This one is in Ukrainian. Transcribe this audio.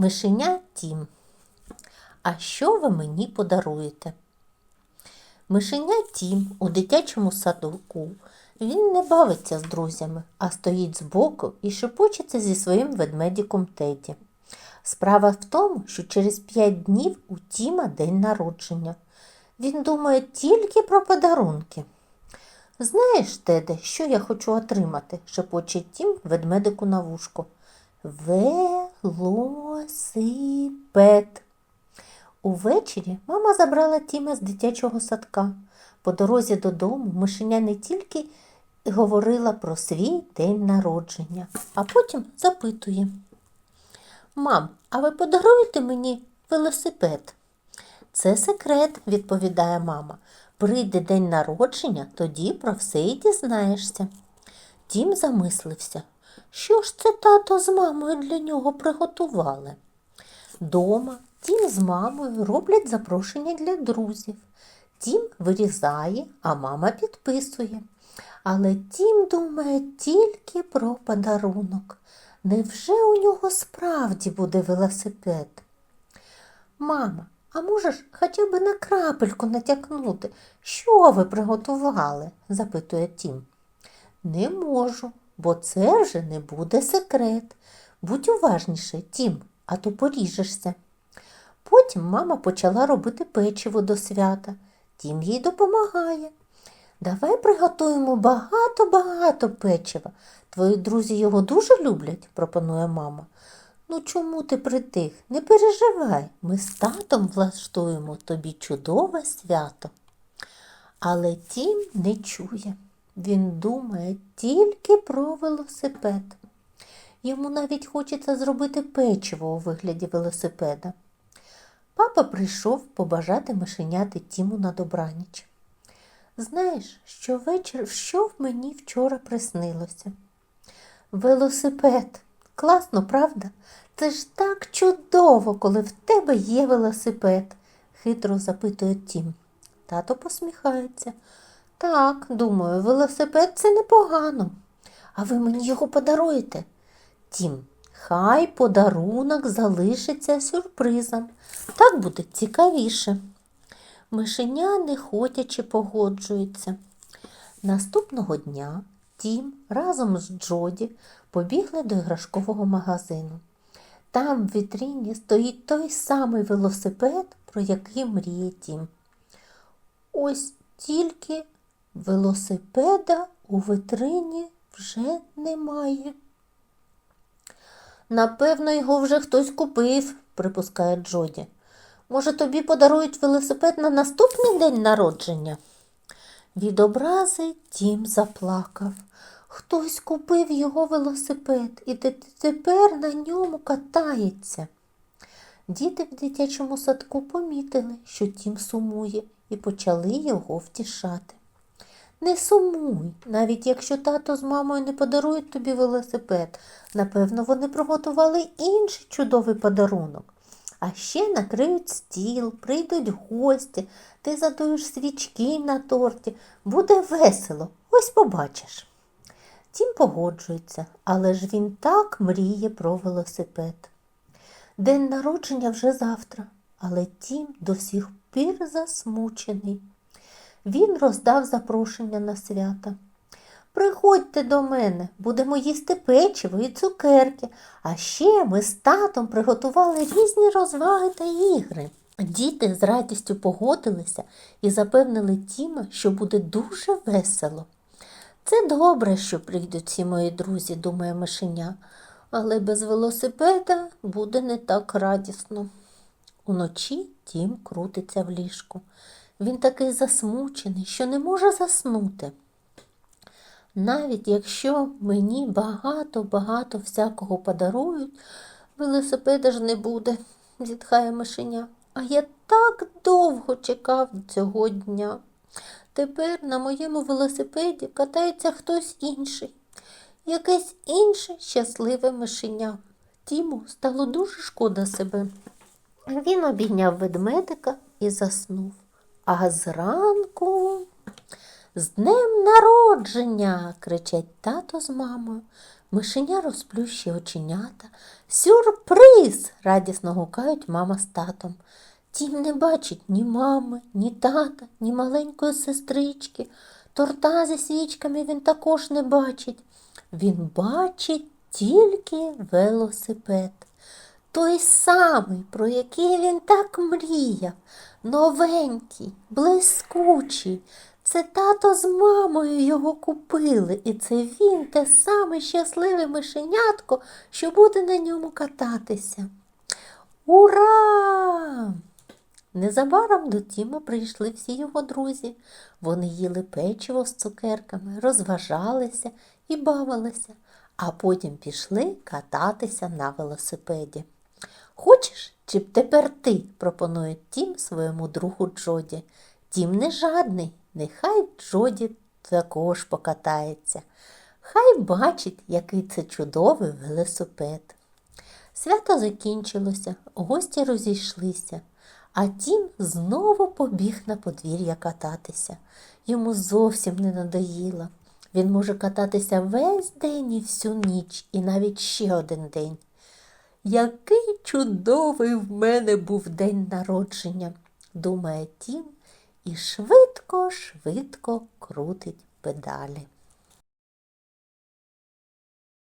Мишеня Тім. А що ви мені подаруєте? Мишеня Тім у дитячому садку. Він не бавиться з друзями, а стоїть збоку і шепочеться зі своїм ведмедіком Теді. Справа в тому, що через п'ять днів у Тіма день народження. Він думає тільки про подарунки. Знаєш, Теде, що я хочу отримати? шепоче Тім ведмедику на вушко. Велосипед. Увечері мама забрала Тіма з дитячого садка. По дорозі додому мишеня не тільки говорила про свій день народження, а потім запитує. Мам, а ви подаруєте мені велосипед? Це секрет, відповідає мама. Прийде день народження, тоді про все і дізнаєшся. Тім замислився, що ж це тато з мамою для нього приготували. Дома Тім з мамою роблять запрошення для друзів. Тім вирізає, а мама підписує. Але Тім думає тільки про подарунок. Невже у нього справді буде велосипед? Мама, а можеш хоча б на крапельку натякнути, що ви приготували? запитує Тім. Не можу, бо це вже не буде секрет. Будь уважніше, Тім, а то поріжешся. Потім мама почала робити печиво до свята. Тім їй допомагає. Давай приготуємо багато-багато печива. Твої друзі його дуже люблять, пропонує мама. Ну чому ти притих? Не переживай, ми з татом влаштуємо тобі чудове свято. Але Тім не чує. Він думає тільки про велосипед. Йому навіть хочеться зробити печиво у вигляді велосипеда. Папа прийшов побажати мишеняти Тіму на добраніч. Знаєш, що вечір що в мені вчора приснилося? Велосипед. Класно, правда? Це ж так чудово, коли в тебе є велосипед, хитро запитує Тім. Тато посміхається. Так, думаю, велосипед це непогано. А ви мені його подаруєте? Тім, хай подарунок залишиться сюрпризом. Так буде цікавіше. Мишеня неходячи погоджується. Наступного дня Тім разом з Джоді побігли до іграшкового магазину. Там в вітріні стоїть той самий велосипед, про який мріє Тім. Ось тільки велосипеда у витрині вже немає. Напевно, його вже хтось купив, припускає Джоді. Може, тобі подарують велосипед на наступний день народження? Від образи Тім заплакав. Хтось купив його велосипед і тепер на ньому катається. Діти в дитячому садку помітили, що Тім сумує, і почали його втішати. Не сумуй, навіть якщо тато з мамою не подарують тобі велосипед, напевно, вони приготували інший чудовий подарунок. А ще накриють стіл, прийдуть гості, ти задуєш свічки на торті. Буде весело, ось побачиш. Тім погоджується, але ж він так мріє про велосипед. День народження вже завтра, але Тім до сих пір засмучений. Він роздав запрошення на свята. Приходьте до мене, будемо їсти печиво і цукерки, а ще ми з татом приготували різні розваги та ігри. Діти з радістю погодилися і запевнили Тіма, що буде дуже весело. Це добре, що прийдуть ці мої друзі, думає мишеня, але без велосипеда буде не так радісно. Уночі Тім крутиться в ліжку. Він такий засмучений, що не може заснути. Навіть якщо мені багато-багато всякого подарують, велосипеда ж не буде, зітхає мишеня. А я так довго чекав цього дня. Тепер на моєму велосипеді катається хтось інший, якесь інше щасливе мишеня. Тіму стало дуже шкода себе. Він обійняв ведмедика і заснув. А зранку з днем народження, кричать тато з мамою. Мишеня розплющує оченята. Сюрприз! радісно гукають мама з татом. Тім не бачить ні мами, ні тата, ні маленької сестрички. Торта зі свічками він також не бачить. Він бачить тільки велосипед. Той самий, про який він так мріяв, новенький, блискучий. Це тато з мамою його купили, і це він те саме щасливе мишенятко, що буде на ньому кататися. Ура! Незабаром до Тіма прийшли всі його друзі. Вони їли печиво з цукерками, розважалися і бавилися, а потім пішли кататися на велосипеді. Хочеш, чи б тепер ти? пропонує Тім своєму другу Джоді. Тім не жадний, нехай Джоді також покатається. Хай бачить, який це чудовий велосипед. Свято закінчилося, гості розійшлися, а Тім знову побіг на подвір'я кататися. Йому зовсім не надоїло. Він може кататися весь день і всю ніч, і навіть ще один день. Який чудовий в мене був день народження, думає Тім і швидко, швидко крутить педалі.